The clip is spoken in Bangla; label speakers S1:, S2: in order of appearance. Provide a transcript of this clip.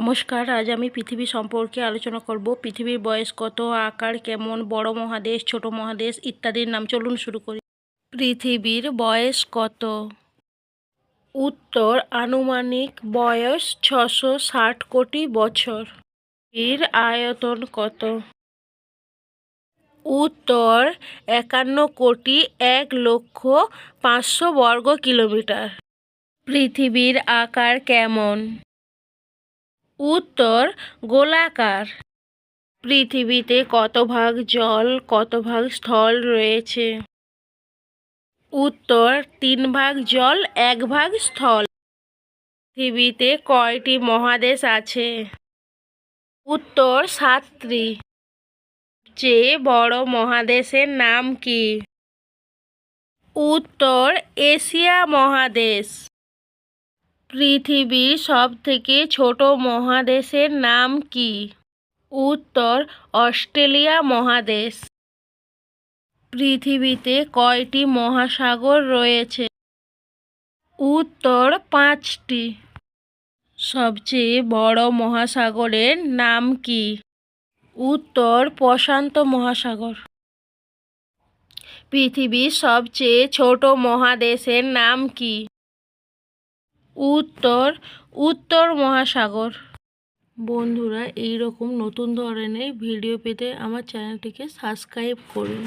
S1: নমস্কার, আজ আমি পৃথিবী সম্পর্কে আলোচনা করব। পৃথিবীর বয়স কত, আকার কেমন, বড় মহাদেশ, ছোট মহাদেশ ইত্যাদির নাম চলুন শুরু করি। পৃথিবীর বয়স কত? উত্তর, আনুমানিক বয়স ছশো ষাট কোটি বছর। এর আয়তন কত? উত্তর, একান্ন কোটি এক লক্ষ পাঁচশো বর্গ কিলোমিটার। পৃথিবীর আকার কেমন? উত্তর, গোলাকার। পৃথিবীতে কত ভাগ জল, কত ভাগ স্থল রয়েছে? উত্তর, তিন ভাগ জল, এক ভাগ স্থল। পৃথিবীতে কয়টি মহাদেশ আছে? উত্তর, সাতটি। চেয়ে বড় মহাদেশের নাম কি? উত্তর, এশিয়া মহাদেশ। পৃথিবীর সবথেকে ছোট মহাদেশের নাম কি? উত্তর, অস্ট্রেলিয়া মহাদেশ। পৃথিবীতে কয়টি মহাসাগর রয়েছে? উত্তর, পাঁচটি। সবচেয়ে বড় মহাসাগরের নাম কি? উত্তর, প্রশান্ত মহাসাগর। পৃথিবীর সবচেয়ে ছোট মহাদেশের নাম কি? উত্তর উত্তর মহাসাগর। বন্ধুরা এই রকম নতুন ধরনের ভিডিও পেতে আমার চ্যানেলটিকে সাবস্ক্রাইব করুন।